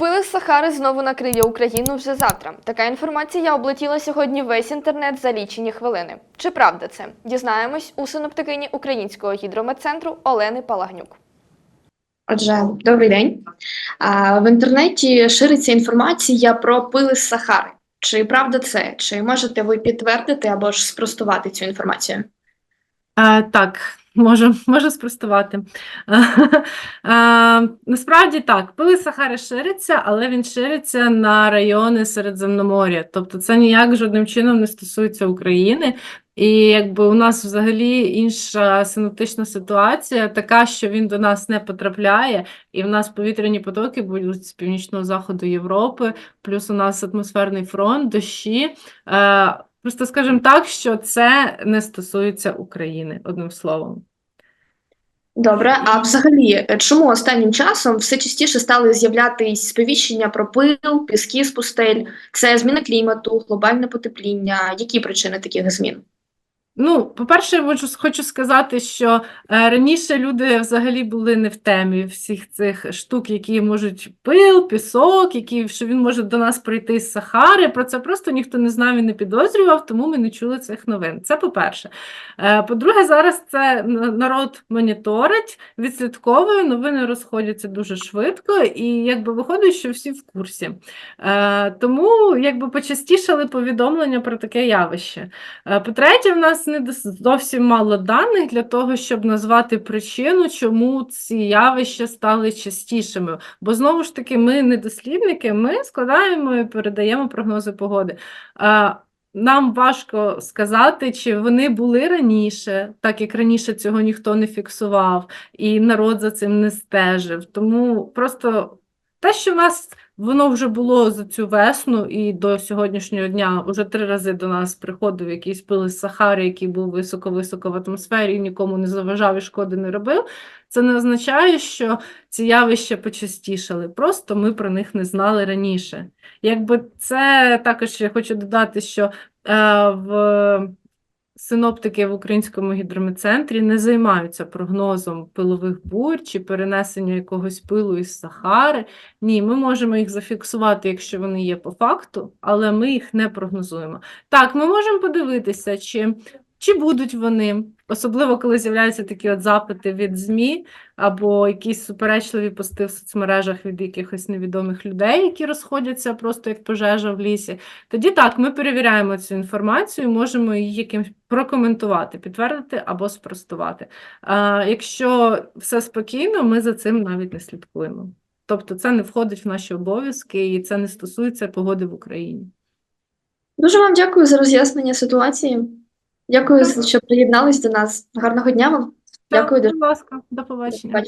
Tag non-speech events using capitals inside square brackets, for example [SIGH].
Пили Сахари знову накриє Україну вже завтра. Така інформація облетіла сьогодні весь інтернет за лічені хвилини. Чи правда це? Дізнаємось у синоптикині Українського гідрометцентру Олени Палагнюк. Отже, добрий день. В інтернеті шириться інформація про пили Сахари. Чи правда це? Чи можете ви підтвердити або ж спростувати цю інформацію? Е, так, можу, можу спростувати. [LAUGHS] Насправді так, пили Сахари шириться, але він шириться на райони Середземномор'я. Тобто це ніяк жодним чином не стосується України. І якби у нас взагалі інша синоптична ситуація, така, що він до нас не потрапляє, і в нас повітряні потоки будуть з північного заходу Європи, плюс у нас атмосферний фронт, дощі. Е, Просто скажемо так, що це не стосується України, одним словом. Добре, а взагалі, чому останнім часом все частіше стали з'являтися сповіщення про пил, піски з пустель? Це зміна клімату, глобальне потепління. Які причини таких змін? Ну, по-перше, хочу, сказати, що е, раніше люди взагалі були не в темі всіх цих штук, які можуть пил, пісок, які, що він може до нас прийти з Сахари. Про це просто ніхто не знав і не підозрював, тому ми не чули цих новин. Це по-перше. Е, по-друге, зараз це народ моніторить, відслідковує, новини розходяться дуже швидко, і якби виходить, що всі в курсі. Е, тому якби почастішали повідомлення про таке явище. По-третє, в нас не зовсім мало даних для того, щоб назвати причину, чому ці явища стали частішими. Бо знову ж таки, ми не дослідники, ми складаємо і передаємо прогнози погоди. Нам важко сказати, чи вони були раніше, так як раніше цього ніхто не фіксував, і народ за цим не стежив. Тому просто те, що в нас Воно вже було за цю весну і до сьогоднішнього дня уже три рази до нас приходив якийсь пил із Сахари, який був високо-високо в атмосфері і нікому не заважав і шкоди не робив. Це не означає, що ці явища почастішали. Просто ми про них не знали раніше. Якби це також я хочу додати, що е, в синоптики в Українському гідрометцентрі не займаються прогнозом пилових бурь чи перенесення якогось пилу із Сахари. Ні, ми можемо їх зафіксувати, якщо вони є по факту, але ми їх не прогнозуємо. Так, ми можемо подивитися, чи, чи будуть вони, особливо коли з'являються такі от запити від ЗМІ або якісь суперечливі пости в соцмережах від якихось невідомих людей, які розходяться просто як пожежа в лісі. Тоді так, ми перевіряємо цю інформацію, можемо її якимось прокоментувати, підтвердити або спростувати. А, якщо все спокійно, ми за цим навіть не слідкуємо. Тобто це не входить в наші обов'язки і це не стосується погоди в Україні. Дуже вам дякую за роз'яснення ситуації. Дякую, що приєднались до нас. Гарного дня вам. Дякую дуже. Будь ласка, до побачення.